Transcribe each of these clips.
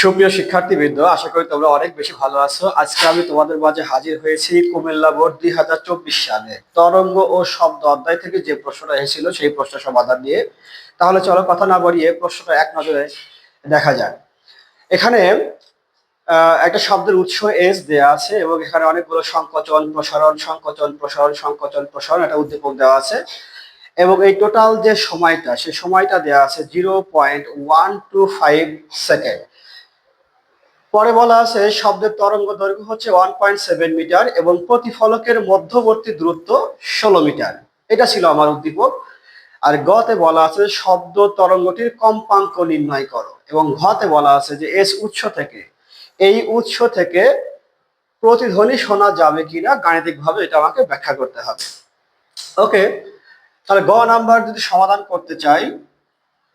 সুপ্রিয় শিক্ষার্থীবৃন্দ, আশা করি তোমরা অনেক বেশি ভালো আছো। আজকে আমি তোমাদের মাঝে হাজির হয়েছি কুমিল্লা বোর্ড দুই হাজার চব্বিশ সালে। তরঙ্গ ও শব্দ অধ্যায় থেকে যে প্রশ্নটা এসেছিল, সেই প্রশ্ন সমাধান নিয়ে। তাহলে চলো কথা না বাড়িয়ে প্রশ্নটা এক নজরে দেখা যাক। এখানে একটা শব্দের উৎস এস দেয়া আছে এবং এখানে অনেকগুলো সংকোচন, প্রসারণ সংকোচন প্রসারণ সংকোচন, প্রসারণ একটা উদ্দীপক দেওয়া আছে। এবং এই টোটাল যে সময়টা সেই সময়টা দেওয়া আছে zero point one two five second পরে বলা আছে, শব্দের তরঙ্গ দৈর্ঘ্য হচ্ছে ওয়ান পয়েন্ট সেভেন মিটার এবং প্রতিফলকের মধ্যবর্তী দূরত্ব ষোলো মিটার এটা ছিল আমার উদ্দীপক। আর গতে বলা আছে, শব্দ তরঙ্গটির কম্পাঙ্ক নির্ণয় করো। এবং ঘতে বলা আছে যে, এস উৎস থেকে, এই উৎস থেকে প্রতিধ্বনি শোনা যাবে কিনা গাণিতিকভাবে এটা আমাকে ব্যাখ্যা করতে হবে। ওকে, তাহলে গ নাম্বার যদি সমাধান করতে চাই,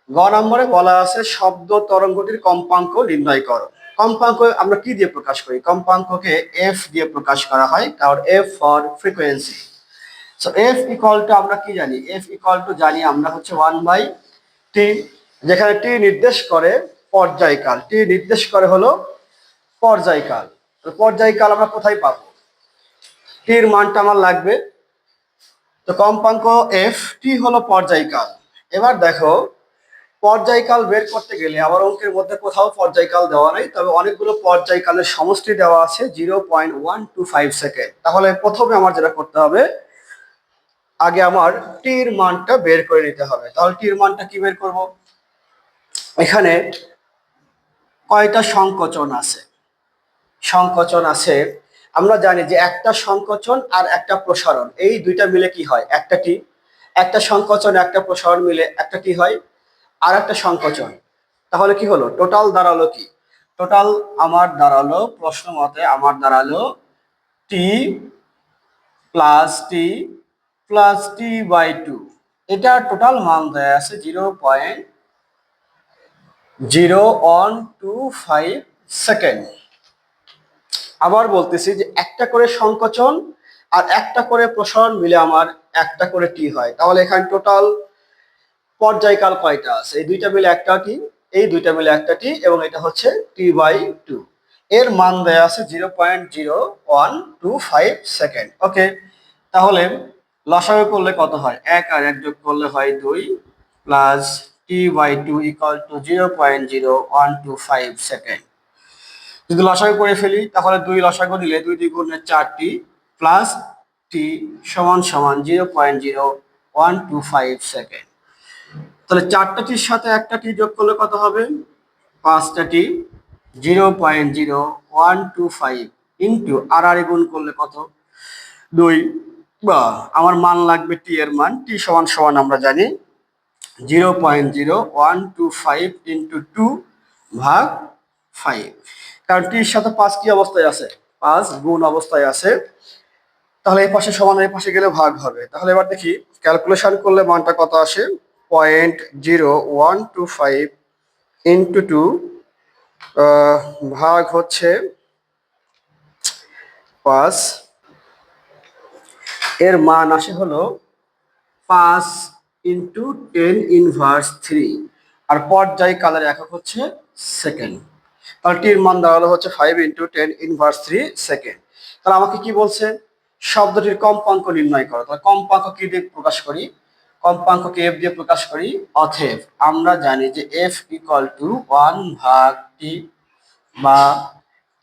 গ নম্বরে বলা আছে, শব্দ তরঙ্গটির কম্পাঙ্ক নির্ণয় করো। কম্পাঙ্ক, আমরা কি দিয়ে প্রকাশ করি? কম্পাঙ্ককে এফ দিয়ে প্রকাশ করা হয়, কারণ F for frequency so F equal to আমরা কি জানি? এফ ইকুয়াল টু জানি আমরা হচ্ছে ওয়ান বাই টি যেখানে টি নির্দেশ করে পর্যায়কাল। টি নির্দেশ করে হলো পর্যায়কাল। পর্যায়কাল আমরা কোথায় পাবো? টির মানটা আমার লাগবে। তো কম্পাঙ্ক এফ টি হলো পর্যায়কাল। এবার দেখো পর্যায়কাল বের করতে গেলে আমার অঙ্কের মধ্যে কোথাও পর্যায়কাল দেওয়া নেই, তবে অনেকগুলো পর্যায়কালের সমষ্টি দেওয়া আছে zero point one two five second তাহলে প্রথমে আমার যেটা করতে হবে, আগে আমার টির মানটা বের করে নিতে হবে। তাহলে টির মানটা কি বের করব? এখানে কয়টা সংকোচন আছে? সংকোচন আছে, আমরা জানি যে একটা সংকোচন আর একটা প্রসারণ, এই দুইটা মিলে কি হয়? একটা টি একটা সংকোচন, একটা প্রসারণ মিলে একটা কি হয়? আর একটা সংকোচন। তাহলে কি হলো? টোটাল দাঁড়াল কি? টোটাল আমার দাঁড়াল, প্রশ্ন মতে আমার দাঁড়াল T plus T plus T by two এটা টোটাল মান দেয়া আছে zero point zero one two five second আবার বলতেছি যে একটা করে সংকোচন আর একটা করে প্রসারণ মিলে আমার একটা করে টি হয়। তাহলে এখানে টোটাল পর্যায়কাল কয়টা আছে? এই দুইটা মিলে একটা টি এই দুইটা মিলে একটা টি এবং এটা হচ্ছে টি বাই টু। এর মান দেয়া আছে zero point zero one two five second. Okay, তাহলে লসাগু করলে কত হয়? এক আর এক যোগ করলে হয় দুই plus T by two equal to zero point zero one two five second. যদি লসাগু করে ফেলি, তাহলে দুই লসাগু নিলে দুই দুই গুণে চারটি প্লাস টি সমান সমান zero point zero one two five second. তাহলে চারটা টির সাথে একটা টি যোগ করলে কত হবে? পাঁচটা T zero point zero one two five into আর আর গুণ করলে কত? দুই। বা, আমার মান লাগবে টি এর মান। টি সমান সমান আমরা জানি। Zero point zero one two five into two ভাগ ফাইভ। কারণ টির সাথে পাঁচ কি অবস্থায় আছে? পাঁচ গুণ অবস্থায় আছে। তাহলে এই পাশে সমান এই পাশে গেলে ভাগ হবে। তাহলে এবার দেখি, ক্যালকুলেশন করলে মানটা কত আসে? Point zero one two five into two ভাগ হচ্ছে পাঁচ। এর মান আসে হলো পাঁচ ইন্টু টেন ইনভার্স থ্রি আর পর্যায় কালের একক হচ্ছে সেকেন্ড তাহলে টির মান দাঁড়াল হচ্ছে five into ten inverse three second তাহলে আমাকে কি বলছে? শব্দটির কম্পাঙ্ক নির্ণয় করো। তাহলে কম্পাঙ্ক কি দিয়ে প্রকাশ করি? কম্পাঙ্ককে এফ দিয়ে প্রকাশ করি অথেব আমরা জানি যে এফ ইকুয়াল টু ওয়ান ভাগ টি বা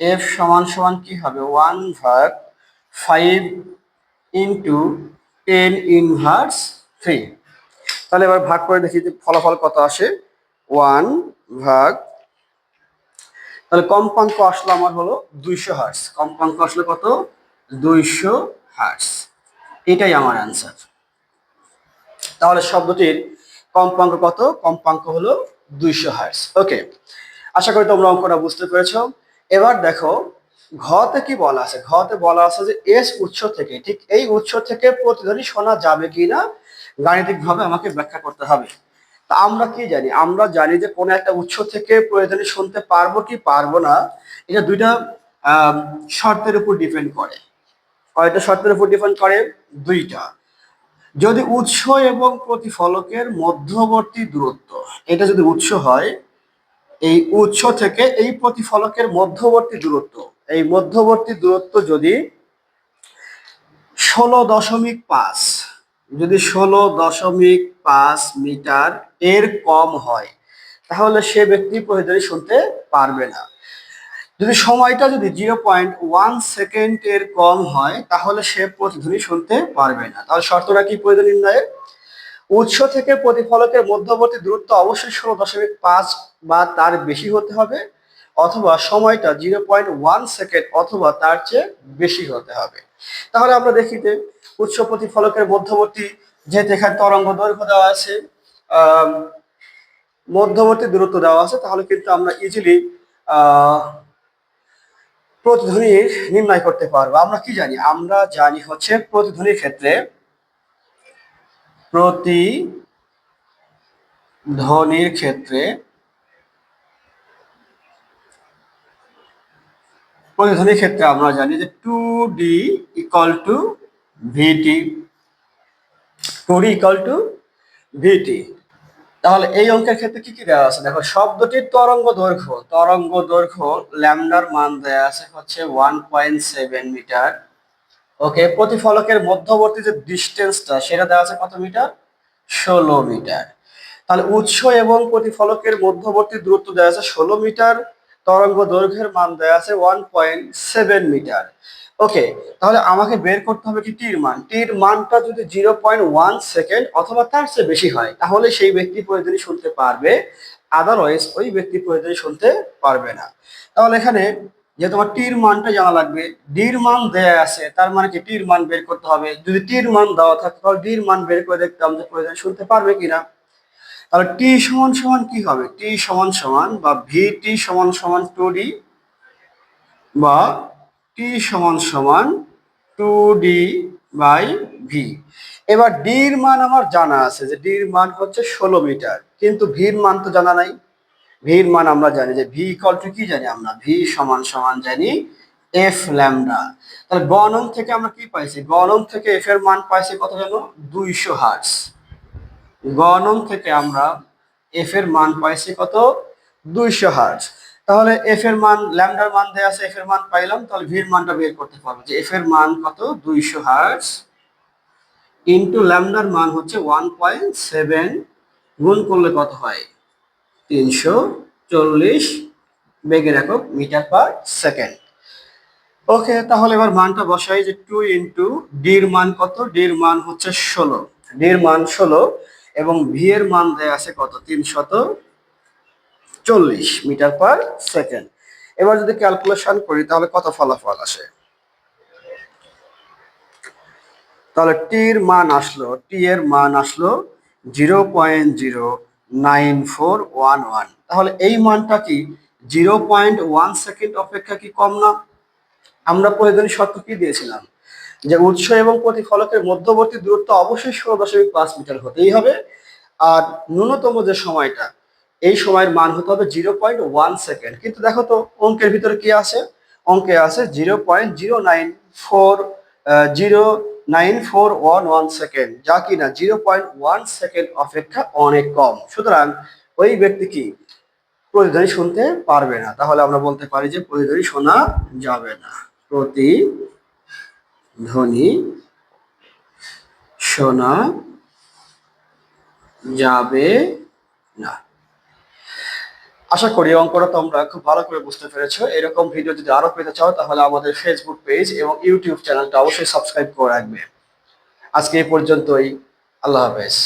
এফ সমান সমান কি হবে? ওয়ান ভাগ five into ten inverse three তাহলে এবার ভাগ করে দেখি যে ফলাফল কত আসে। ওয়ান ভাগ, তাহলে কম্পাঙ্ক আসলো আমার হলো দুইশো হার্স কম্পাঙ্ক আসলো কত? দুইশো হার্স এটাই আমার অ্যান্সার তাহলে শব্দটির কম্পাঙ্ক কত? কম্পাঙ্ক হলো দুইশো হার্স ওকে আশা করি তোমরা অঙ্কটা বুঝতে পেরেছ। এবার দেখো, ঘতে কি বলা আছে? ঘতে বলা আছে যে এস উৎস থেকে, ঠিক এই উৎস থেকে প্রতিধ্বনি শোনা যাবে কি কিনা, গাণিতিকভাবে আমাকে ব্যাখ্যা করতে হবে। তা আমরা কি জানি? আমরা জানি যে কোনো একটা উৎস থেকে প্রয়োজনে শুনতে পারব কি পারব না, এটা দুইটা শর্তের উপর ডিপেন্ড করে। কয়টা শর্তের উপর ডিপেন্ড করে? দুইটা। যদি উৎস এবং প্রতিফলকের মধ্যবর্তী দূরত্ব, এটা যদি উৎস হয়, এই উৎস থেকে এই প্রতিফলকের মধ্যবর্তী দূরত্ব, এই মধ্যবর্তী দূরত্ব যদি ষোলো দশমিক পাঁচ, যদি ষোলো দশমিক পাঁচ মিটার এর কম হয়, তাহলে সে ব্যক্তি প্রয়োজনে শুনতে পারবে না। যদি সময়টা যদি জিরো পয়েন্ট ওয়ান সেকেন্ড এর কম হয়, তাহলে সে প্রতিধ্বনি শুনতে পারবে না। তাহলে শর্তটা কি প্রয়োজন নির্ণয়ের? উৎস থেকে প্রতিফলকের মধ্যবর্তী দূরত্ব অবশ্যই ষোলো দশমিক পাঁচ বা তার বেশি হতে হবে, অথবা সময়টা জিরো পয়েন্ট ওয়ান সেকেন্ড অথবা তার চেয়ে বেশি হতে হবে। তাহলে আমরা দেখি যে উৎস প্রতিফলকের মধ্যবর্তী যেহেতু এখানে তরঙ্গ দৈর্ঘ্য দেওয়া আছে মধ্যবর্তী দূরত্ব দেওয়া আছে, তাহলে কিন্তু আমরা ইজিলি প্রতিধ্বনির নির্ণয় করতে পারব। আমরা কি জানি? আমরা জানি হচ্ছে প্রতিধ্বনির ক্ষেত্রে প্রতি ধ্বনির ক্ষেত্রে প্রতিধ্বনির ক্ষেত্রে আমরা জানি যে two D equal to VT two D equal to VT তাহলে এই অঙ্কের ক্ষেত্রে কি কি দেওয়া আছে? দেখো, শব্দটির তরঙ্গ দৈর্ঘ্য তরঙ্গ দৈর্ঘ্য ল্যামডার মান দেওয়া আছে হচ্ছে one point seven metre. Okay, প্রতিফলকের মধ্যবর্তী যে ডিস্টেন্সটা সেটা দেওয়া আছে কত মিটার? ষোলো মিটার। তাহলে উৎস এবং প্রতিফলকের মধ্যবর্তী দূরত্ব দেওয়া আছে ষোলো মিটার, তরঙ্গ দৈর্ঘ্যের মান দেওয়া আছে one point seven metre. Okay তাহলে আমাকে বের করতে হবে কি টির মান। টির মানটা যদি জিরো পয়েন্ট ওয়ান সেকেন্ড অথবা তার চেয়ে বেশি হয়, তাহলে সেই ব্যক্তি প্রয়োজনে শুনতে পারবে। আদারওয়াইজ ওই ব্যক্তি প্রয়োজনে শুনতে পারবে না। তাহলে এখানে যে তোমার টির মানটা জানা লাগবে, ডির মান দেয়া আছে, তার মানে কি টির মান বের করতে হবে। যদি টির মান দেওয়া থাকে, তাহলে ডির মান বের করে দেখতাম যে প্রয়োজন শুনতে পারবে কিনা। তাহলে টি সমান সমান কি হবে? টি সমান সমান বা ভি টি সমান সমান টু ডি বা টি সমান সমান টু ডি বাই ভি এবার ডির মান আমার জানা আছে যে ডির মান হচ্ছে ষোলো মিটার, কিন্তু ভির মান তো জানা নাই। ভির মান আমরা জানি যে ভি ইকাল টু কি জানি আমরা? ভি সমান সমান জানি এফ ল্যামডা তাহলে গণন থেকে আমরা কি পাইছি? গণন থেকে এফ এর মান পাইছি কত জানো? দুইশো হার্টস গণন থেকে আমরা এফ এর মান পাইছি কত? দুইশো হার্টস তাহলে এফ এর মান ল্যামডার মান দেওয়া আছে এফ এর মান পাইলাম, তাহলে ভির মানটা বের করতে পারব যে এফ এর মান কত? দুইশো হার্টস ইন্টু ল্যামডার মান হচ্ছে ওয়ান পয়েন্ট সেভেন গুণ করলে কত হয়? তিনশো চল্লিশ বেগের একক মিটার পার সেকেন্ড। ওকে তাহলে এবার মানটা বসাই যে টু ইন্টু ডির মান কত? ডির মান হচ্ছে ষোলো। ডির মান ষোলো এবং ভি এর মান দেয়া আছে কত? তিনশত চল্লিশ মিটার পার সেকেন্ড। এবার যদি ক্যালকুলেশন করি, তাহলে কত ফলাফল আসে? তাহলে টির মান আসলো টি এর মান আসলো zero point zero nine four one one. তাহলে এই মানটা কি জিরো পয়েন্ট ওয়ান সেকেন্ড অপেক্ষা কি কম না? আমরা প্রয়োজনীয় শর্ত কি দিয়েছিলাম? যে উৎস এবং প্রতিফলকের মধ্যবর্তী দূরত্ব অবশ্যই ষোলো দশমিক পাঁচ মিটার হতেই হবে। আর ন্যূনতম যে সময়টা এই সময়ের মান হতে হবে জিরো পয়েন্ট ওয়ান সেকেন্ড। কিন্তু দেখো তো, অঙ্কের ভিতরে কি আছে? অঙ্কে আছে zero point zero nine four zero nine four one one second, যা কিনা জিরো পয়েন্ট ওয়ান সেকেন্ড অপেক্ষা অনেক কম। সুতরাং ওই ব্যক্তি কি? প্রতিধ্বনি শুনতে পারবে না। তাহলে আমরা বলতে পারি যে প্রতিধ্বনি শোনা যাবে না। প্রতি ধ্বনি শোনা যাবে না। আশা করি অঙ্কটা তোমরা খুব ভালো করে বুঝতে পেরেছ। এরকম ভিডিও যদি আরও পেতে চাও, তাহলে আমাদের ফেসবুক পেজ এবং ইউটিউব চ্যানেলটা অবশ্যই সাবস্ক্রাইব করে রাখবে। আজকে এই পর্যন্তই। আল্লাহ হাফেজ।